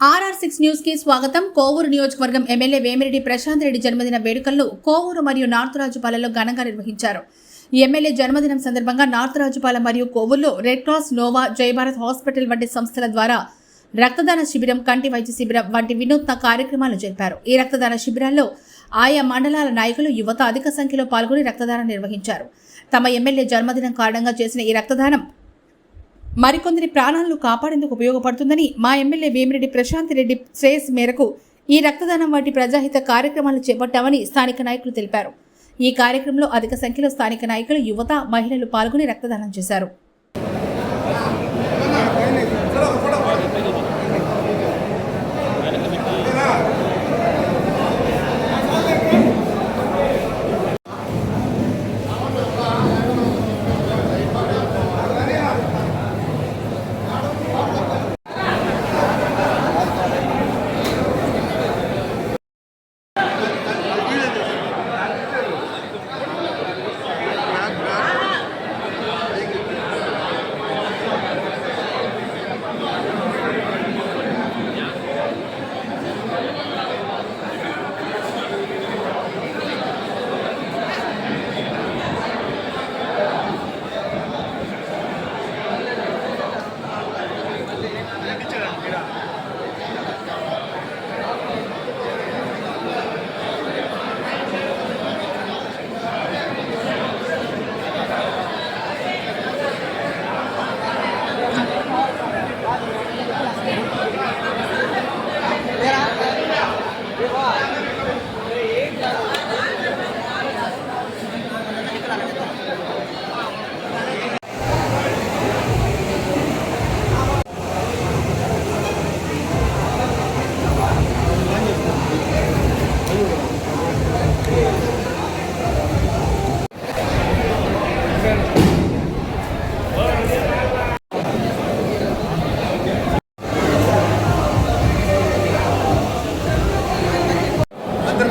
RR six న్యూస్కి స్వాగతం. కోవూరు నియోజకవర్గం ఎమ్మెల్యే వేమిరెడ్డి ప్రశాంత్ రెడ్డి జన్మదిన వేడుకలను కోవూరు మరియు నార్త్ రాజుపాలలో ఘనంగా నిర్వహించారు. ఎమ్మెల్యే జన్మదినం సందర్భంగా నార్త్ రాజుపాల మరియు కోవూరులో red cross Nova Jayabharat hospital వంటి సంస్థల ద్వారా రక్తదాన శిబిరం కంటి వైద్య శిబిరం వంటి వినూత్న కార్యక్రమాలు జరిపారు. ఈ రక్తదాన శిబిరాల్లో ఆయా మండలాల నాయకులు యువత అధిక సంఖ్యలో పాల్గొని రక్తదానం నిర్వహించారు. తమ ఎమ్మెల్యే జన్మదినం కారణంగా చేసిన ఈ రక్తదానం మరికొందరి ప్రాణాలను కాపాడేందుకు ఉపయోగపడుతుందని మా ఎమ్మెల్యే వేమిరెడ్డి ప్రశాంత్ రెడ్డి శ్రేయస్ మేరకు ఈ రక్తదానం వంటి ప్రజాహిత కార్యక్రమాలు చేపట్టామని స్థానిక నాయకులు తెలిపారు. ఈ కార్యక్రమంలో అధిక సంఖ్యలో స్థానిక నాయకులు యువత మహిళలు పాల్గొని రక్తదానం చేశారు.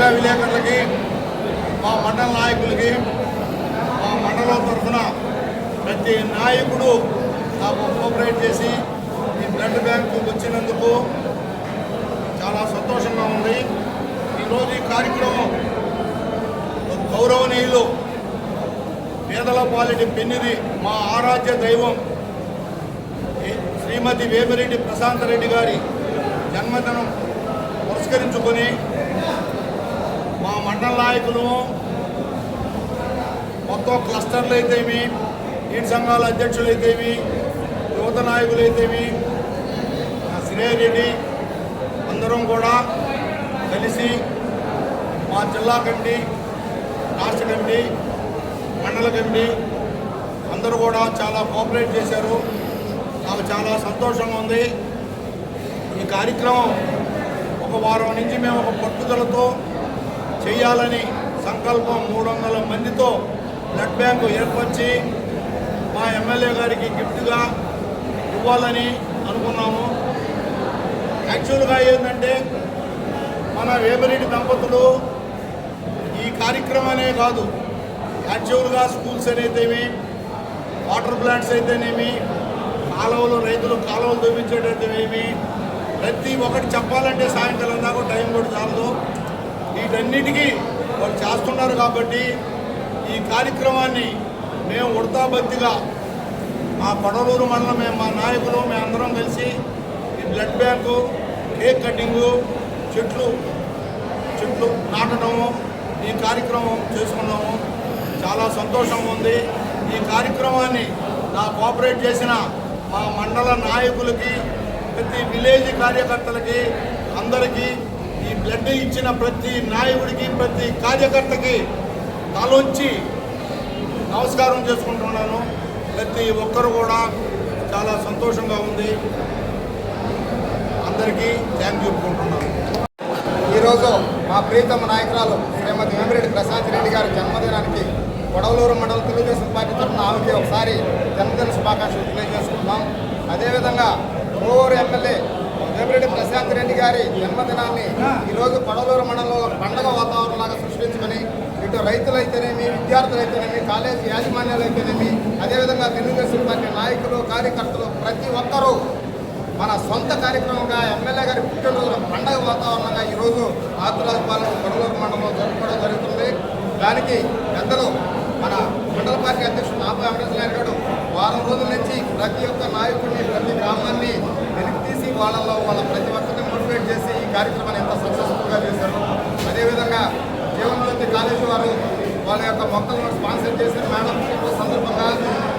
మీడియా విలేకరులకి మా మండల నాయకులకి మా మండలం తరఫున ప్రతి నాయకుడు నాకు కోఆపరేట్ చేసి ఈ బ్లడ్ బ్యాంకు వచ్చినందుకు చాలా సంతోషంగా ఉంది. ఈరోజు ఈ కార్యక్రమం గౌరవనీయులు పేదల పాలిటి పెన్నిది మా ఆరాధ్య దైవం శ్రీమతి వేమిరెడ్డి ప్రశాంత్ రెడ్డి గారి జన్మదినం పురస్కరించుకొని మండల నాయకులు మొత్తం క్లస్టర్లు అయితేమి నీటి సంఘాల అధ్యక్షులు అయితేమి యువత నాయకులు అయితేమి శ్రేయ్ అందరం కూడా కలిసి మా జిల్లా కమిటీ రాష్ట్ర కమిటీ మండల కమిటీ అందరూ కూడా చాలా కోఆపరేట్ చేశారు. నాకు చాలా సంతోషంగా ఉంది. ఈ కార్యక్రమం ఒక వారం నుంచి మేము ఒక పట్టుదలతో చేయాలని సంకల్పం మూడు వందల మందితో బ్లడ్ బ్యాంకు ఏర్పరిచి మా ఎమ్మెల్యే గారికి గిఫ్ట్గా ఇవ్వాలని అనుకున్నాము. యాక్చువల్గా ఏంటంటే మన వేమరెడ్డి దంపతులు ఈ కార్యక్రమమే కాదు యాక్చువల్గా స్కూల్స్ అనేవి వాటర్ ప్లాంట్స్ అయితేనేమి కాలువలు రైతులు కాలువలు చూపించేటైతేనేమి ప్రతి ఒక్కటి చెప్పాలంటే సాయంకాలం దాకా టైం కూడా చాలదు. వీటన్నిటికీ వాళ్ళు చేస్తున్నారు కాబట్టి ఈ కార్యక్రమాన్ని మేము ఉడతాబత్తిగా మా పడలూరు మండలం మేము మా నాయకులు మేమందరం కలిసి ఈ బ్లడ్ బ్యాంకు కేక్ కటింగు చెట్లు చెట్లు నాటడము ఈ కార్యక్రమం చేసుకున్నాము. చాలా సంతోషంగా ఉంది. ఈ కార్యక్రమాన్ని నా కోఆపరేట్ చేసిన మా మండల నాయకులకి ప్రతి విలేజ్ కార్యకర్తలకి అందరికీ ఈ బ్లడ్ ఇచ్చిన ప్రతి నాయకుడికి ప్రతి కార్యకర్తకి తలొంచి నమస్కారం చేసుకుంటున్నాను ప్రతి ఒక్కరు కూడా చాలా సంతోషంగా ఉంది అందరికీ థ్యాంక్ చెప్పుకుంటున్నాను ఈరోజు మా ప్రీతమ నాయకురాలు శ్రీమతి వేమిరెడ్డి ప్రశాంత్ రెడ్డి గారి జన్మదినానికి కొడవలూరు మండలం తెలుగుదేశం పార్టీ తరఫున ఆమెకి ఒకసారి జన్మదిన శుభాకాంక్షలు తెలియజేసుకుంటున్నాం అదేవిధంగా కోవూరు ఎమ్మెల్యే వేమిరెడ్డి ప్రశాంత్ రెడ్డి గారి జన్మదినాన్ని ఈరోజు కొడవలూరు మండలంలో పండగ వాతావరణంలాగా సృష్టించుకొని ఇటు రైతులైతేనేమి విద్యార్థులైతేనేమి కాలేజీ యాజమాన్యాలు అయితేనేమి అదేవిధంగా తెలుగుదేశం పార్టీ నాయకులు కార్యకర్తలు ప్రతి ఒక్కరూ మన సొంత కార్యక్రమంగా ఎమ్మెల్యే గారి పుట్టినరోజు పండగ వాతావరణంగా ఈరోజు ఆతురాజపాలెం కొడలూరు మండలంలో జరుపుకోవడం జరుగుతుంది. దానికి పెద్దలు మన మండల పార్టీ అధ్యక్షుడు నాపా వెంకటేశ్వర గారు వారం రోజుల నుంచి ప్రతి ఒక్క గ్రామాన్ని వాళ్ళల్లో వాళ్ళలో వాళ్ళ ప్రతి ఒక్కరిని మోటివేట్ చేసి ఈ కార్యక్రమాన్ని ఎంత సక్సెస్ఫుల్గా చేశారు. అదేవిధంగా జీవనజ్యోతి కాలేజీ వారు వాళ్ళ యొక్క మొక్కలను స్పాన్సర్ చేసిన మేడం సందర్భంగా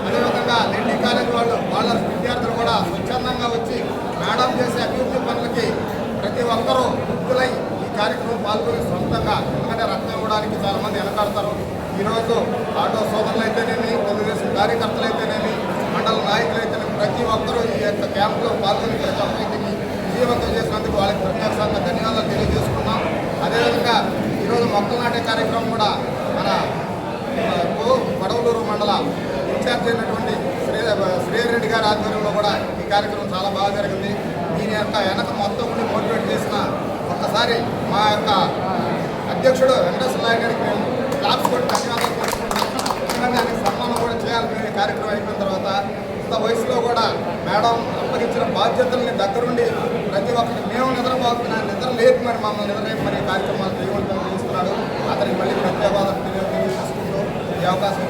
అదేవిధంగా లెండి కాలేజీ వాళ్ళు వాళ్ళ విద్యార్థులు కూడా స్వచ్ఛందంగా వచ్చి మేడం చేసే అభివృద్ధి పనులకి ప్రతి ఒక్కరూ ముక్తులై ఈ కార్యక్రమం పాల్గొని సొంతంగా ఎందుకంటే రక్తం ఇవ్వడానికి చాలా మంది వెనకాడతారు. ఈరోజు ఆటో సోదరులు అయితేనేమి తెలుగుదేశం కార్యకర్తలు అయితేనేమి మండల నాయకులు అయితే ప్రతి ఒక్కరూ ఈ యొక్క క్యాంప్లో పాల్గొని ప్రతి విజయవంతం చేసినందుకు వాళ్ళకి ప్రత్యేకంగా ధన్యవాదాలు తెలియజేసుకున్నాం. అదేవిధంగా ఈరోజు మొక్కలు నాటే కార్యక్రమం కూడా మన పడవలూరు మండల ఇన్ఛార్జ్ అయినటువంటి శ్రీ శ్రీరెడ్డి గారి ఆధ్వర్యంలో కూడా ఈ కార్యక్రమం చాలా బాగా జరిగింది దీని యొక్క వెనక మొత్తం ఉండి మోటివేట్ చేసిన ఒక్కసారి మా యొక్క అధ్యక్షుడు వెంకటేశ్వర నాయుడు గారికి మేము క్లాప్స్ కొట్టి ధన్యవాదాలు తెలుసుకుంటున్నాం సన్మానం కూడా చేయాలి. కార్యక్రమం అయిపోయిన తర్వాత ఇంత వయసులో కూడా మేడం అప్పగించిన బాధ్యతల్ని దగ్గరుండి ప్రతి ఒక్కరికి మేము నిద్రపోతున్నా నిద్ర లేదు మరి మమ్మల్ని నిద్ర మరి కార్యక్రమాలు దేవుడు తీసుకున్నాడు అతనికి మళ్ళీ ప్రత్యేకవాదం తెలియజేసుకుంటూ ఈ అవకాశం